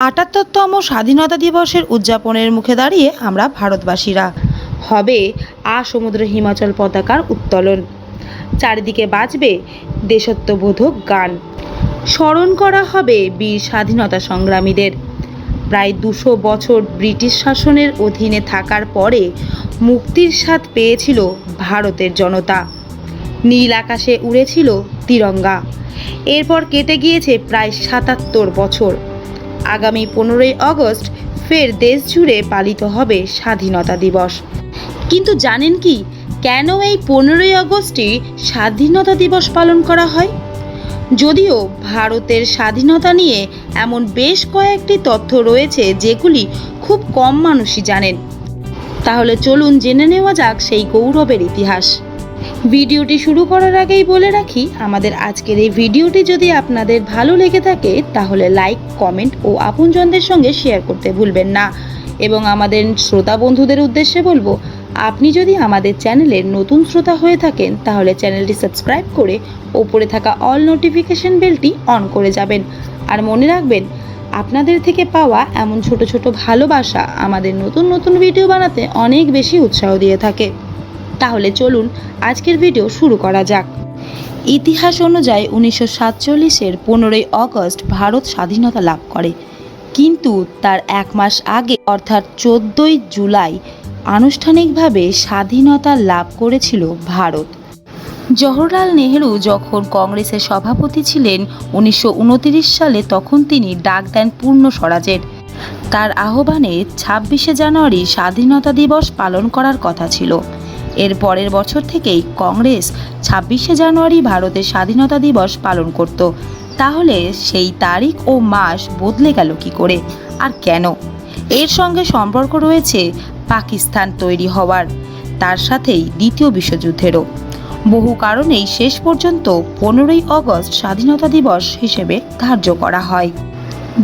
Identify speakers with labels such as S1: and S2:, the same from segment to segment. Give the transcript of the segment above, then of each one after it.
S1: আটাত্তরতম স্বাধীনতা দিবসের উদযাপনের মুখে দাঁড়িয়ে আমরা ভারতবাসীরা। হবে আ সমুদ্র হিমাচল পতাকার উত্তোলন। চারিদিকে বাজবে দেশত্ববোধক গান। স্মরণ করা হবে বীর স্বাধীনতা সংগ্রামীদের। প্রায় দুশো বছর ব্রিটিশ শাসনের অধীনে থাকার পরে মুক্তির স্বাদ পেয়েছিল ভারতের জনতা। নীল আকাশে উড়েছিল তিরঙ্গা। এরপর কেটে গিয়েছে প্রায় সাতাত্তর বছর। আগামী পনেরোই আগস্ট ফের দেশ জুড়ে পালিত হবে স্বাধীনতা দিবস। কিন্তু জানেন কি, কেন এই পনেরোই আগস্টই স্বাধীনতা দিবস পালন করা হয়? যদিও ভারতের স্বাধীনতা নিয়ে এমন বেশ কয়েকটি তথ্য রয়েছে যেগুলি খুব কম মানুষই জানেন। তাহলে চলুন জেনে নেওয়া যাক সেই গৌরবের ইতিহাস। ভিডিওটি শুরু করার আগেই বলে রাখি, আমাদের আজকের এই ভিডিওটি যদি আপনাদের ভালো লেগে থাকে, তাহলে লাইক, কমেন্ট ও আপনজনদের সঙ্গে শেয়ার করতে ভুলবেন না। এবং আমাদের শ্রোতা বন্ধুদের উদ্দেশ্যে বলব, আপনি যদি আমাদের চ্যানেলের নতুন শ্রোতা হয়ে থাকেন, তাহলে চ্যানেলটি সাবস্ক্রাইব করে ওপরে থাকা অল নোটিফিকেশন বেলটি অন করে যাবেন। আর মনে রাখবেন, আপনাদের থেকে পাওয়া এমন ছোট ছোট ভালোবাসা আমাদের নতুন নতুন ভিডিও বানাতে অনেক বেশি উৎসাহ দিয়ে থাকে। তাহলে চলুন আজকের ভিডিও শুরু করা যাক। ইতিহাস অনুযায়ী উনিশশো সাতচল্লিশের পনেরোই আগস্ট ভারত স্বাধীনতা লাভ করে। কিন্তু তার এক মাস আগে, অর্থাৎ চোদ্দোই জুলাই, আনুষ্ঠানিকভাবে স্বাধীনতা লাভ করেছিল ভারত। জওহরলাল নেহেরু যখন কংগ্রেসের সভাপতি ছিলেন, উনিশশো উনত্রিশ সালে তখন তিনি ডাক দেন পূর্ণ স্বরাজের। তার আহ্বানে ছাব্বিশে জানুয়ারি স্বাধীনতা দিবস পালন করার কথা ছিল। এর পরের বছর থেকেই কংগ্রেস ছাব্বিশে জানুয়ারি ভারতের স্বাধীনতা দিবস পালন করত। তাহলে সেই তারিখ ও মাস বদলে গেল কি করে? আর কেন? এর সঙ্গে সম্পর্ক রয়েছে পাকিস্তান তৈরি হওয়ার, তার সাথেই দ্বিতীয় বিশ্বযুদ্ধেরও। বহু কারণেই শেষ পর্যন্ত পনেরোই আগস্ট স্বাধীনতা দিবস হিসেবে ধার্য করা হয়।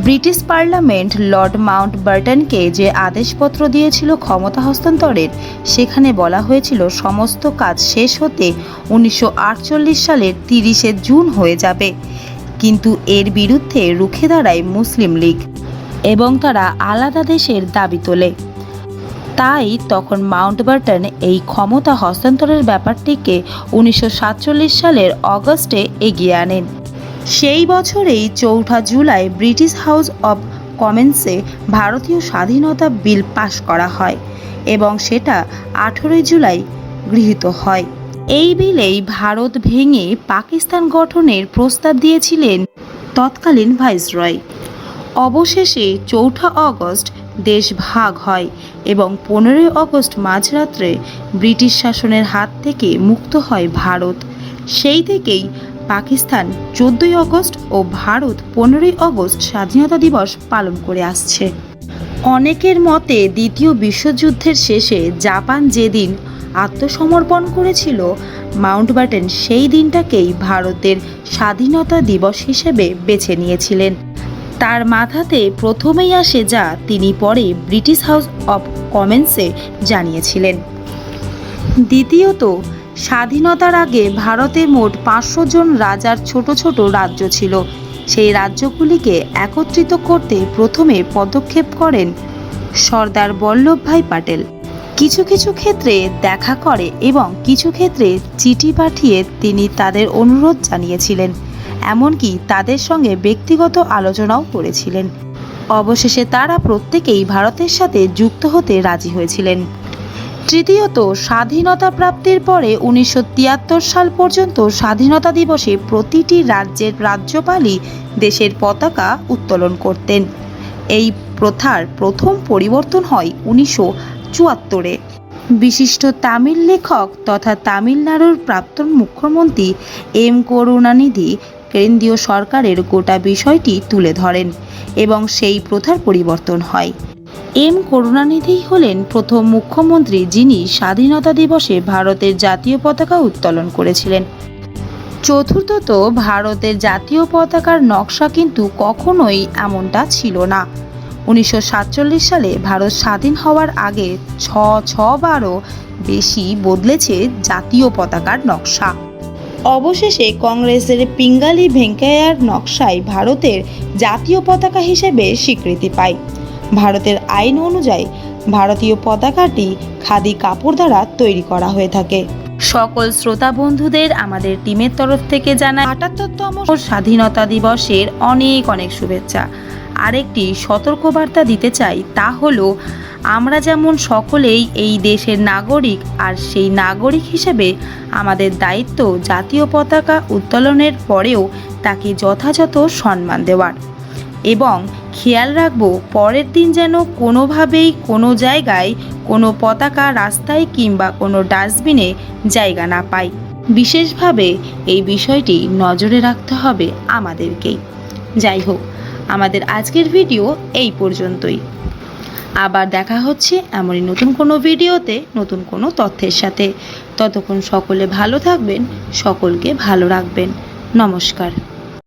S1: ব্রিটিশ পার্লামেন্ট লর্ড মাউন্ট বার্টনকে যে আদেশপত্র দিয়েছিল ক্ষমতা হস্তান্তরের, সেখানে বলা হয়েছিল সমস্ত কাজ শেষ হতে উনিশশো আটচল্লিশ সালের তিরিশে জুন হয়ে যাবে। কিন্তু এর বিরুদ্ধে রুখে দাঁড়ায় মুসলিম লীগ এবং তারা আলাদা দেশের দাবি তোলে। তাই তখন মাউন্টব্যাটন এই ক্ষমতা হস্তান্তরের ব্যাপারটিকে উনিশশো সাতচল্লিশ সালের অগস্টে এগিয়ে আনেন। সেই বছরেই চৌঠা জুলাই ব্রিটিশ হাউস অব কমেন্সে ভারতীয় স্বাধীনতা বিল পাশ করা হয় এবং সেটা আঠেরোই জুলাই গৃহীত হয়। এই বিলেই ভারত ভেঙে পাকিস্তান গঠনের প্রস্তাব দিয়েছিলেন তৎকালীন ভাইসরয়। অবশেষে চৌঠা অগস্ট দেশ ভাগ হয় এবং পনেরোই আগস্ট মাঝরাত্রে ব্রিটিশ শাসনের হাত থেকে মুক্ত হয় ভারত। সেই থেকেই পাকিস্তান চোদ্দই আগস্ট ও ভারত পনেরোই আগস্ট স্বাধীনতা দিবস পালন করে আসছে। অনেকের মতে দ্বিতীয় বিশ্বযুদ্ধের শেষে জাপান যেদিন আত্মসমর্পণ করেছিল মাউন্টব্যাটেন সেই দিনটাকেই ভারতের স্বাধীনতা দিবস হিসেবে বেছে নিয়েছিলেন। তার মাথাতে প্রথমেই আসে যা তিনি পরে ব্রিটিশ হাউস অব কমন্সে জানিয়েছিলেন। দ্বিতীয়ত স্বাধীনতার আগে ভারতে মোট পাঁচশো জন রাজার ছোট ছোট রাজ্য ছিল। সেই রাজ্যগুলিকে একত্রিত করতে প্রথমে পদক্ষেপ করেন সর্দার বল্লভভাই পাটেল। কিছু কিছু ক্ষেত্রে দেখা করে এবং কিছু ক্ষেত্রে চিঠি পাঠিয়ে তিনি তাদের অনুরোধ জানিয়েছিলেন, এমনকি তাদের সঙ্গে ব্যক্তিগত আলোচনাও করেছিলেন। অবশেষে তারা প্রত্যেকেই ভারতের সাথে যুক্ত হতে রাজি হয়েছিলেন। তৃতীয়ত, স্বাধীনতা প্রাপ্তির পরে উনিশশো তিয়াত্তর সাল পর্যন্ত স্বাধীনতা দিবসে প্রতিটি রাজ্যের রাজ্যপালই দেশের পতাকা উত্তোলন করতেন। এই প্রথার প্রথম পরিবর্তন হয় উনিশশো চুয়াত্তরে। বিশিষ্ট তামিল লেখক তথা তামিলনাড়ুর প্রাক্তন মুখ্যমন্ত্রী এম করুণানিধি কেন্দ্রীয় সরকারের গোটা বিষয়টি তুলে ধরেন এবং সেই প্রথার পরিবর্তন হয়। এম করুণানিধি হলেন প্রথম মুখ্যমন্ত্রী যিনি স্বাধীনতা দিবসে ভারতের জাতীয় পতাকা উত্তোলন করেছিলেন। চতুর্থত ভারতের জাতীয় পতাকার নকশা কিন্তু কখনোই এমনটা ছিল না। উনিশশো সাতচল্লিশ সালে ভারত স্বাধীন হওয়ার আগে ছ ছ বারও বেশি বদলেছে জাতীয় পতাকার নকশা। অবশেষে কংগ্রেসের পিঙ্গালি ভেঙ্কাইয়ার নকশায় ভারতের জাতীয় পতাকা হিসেবে স্বীকৃতি পায়। ভারতের আইন অনুযায়ী ভারতীয় পতাকাটি খাদি কাপড় দ্বারা তৈরি করা হয়ে থাকে। সকল শ্রোতা বন্ধুদের আমাদের টিমের তরফ থেকে জানাই আটাত্তরতম স্বাধীনতা দিবসের অনেক অনেক শুভেচ্ছা। আরেকটি সতর্কবার্তা দিতে চাই তা হলো আমরা যেমন সকলেই এই দেশের নাগরিক আর সেই নাগরিক হিসেবে আমাদের দায়িত্ব জাতীয় পতাকা উত্তোলনের পরেও তাকে যথাযথ সম্মান দেওয়ার। এবং খেয়াল রাখব পরের দিন যেন কোনোভাবেই কোনো জায়গায় কোনো পতাকা রাস্তায় কিংবা কোনো ডাস্টবিনে জায়গা না পায় বিশেষভাবে এই বিষয়টি নজরে রাখতে হবে আমাদেরকেই যাই হোক, আমাদের আজকের ভিডিও এই পর্যন্তই। আবার দেখা হচ্ছে এমনই নতুন কোনো ভিডিওতে নতুন কোনো তথ্যের সাথে। ততক্ষণ সকলে ভালো থাকবেন, সকলকে ভালো রাখবেন। নমস্কার।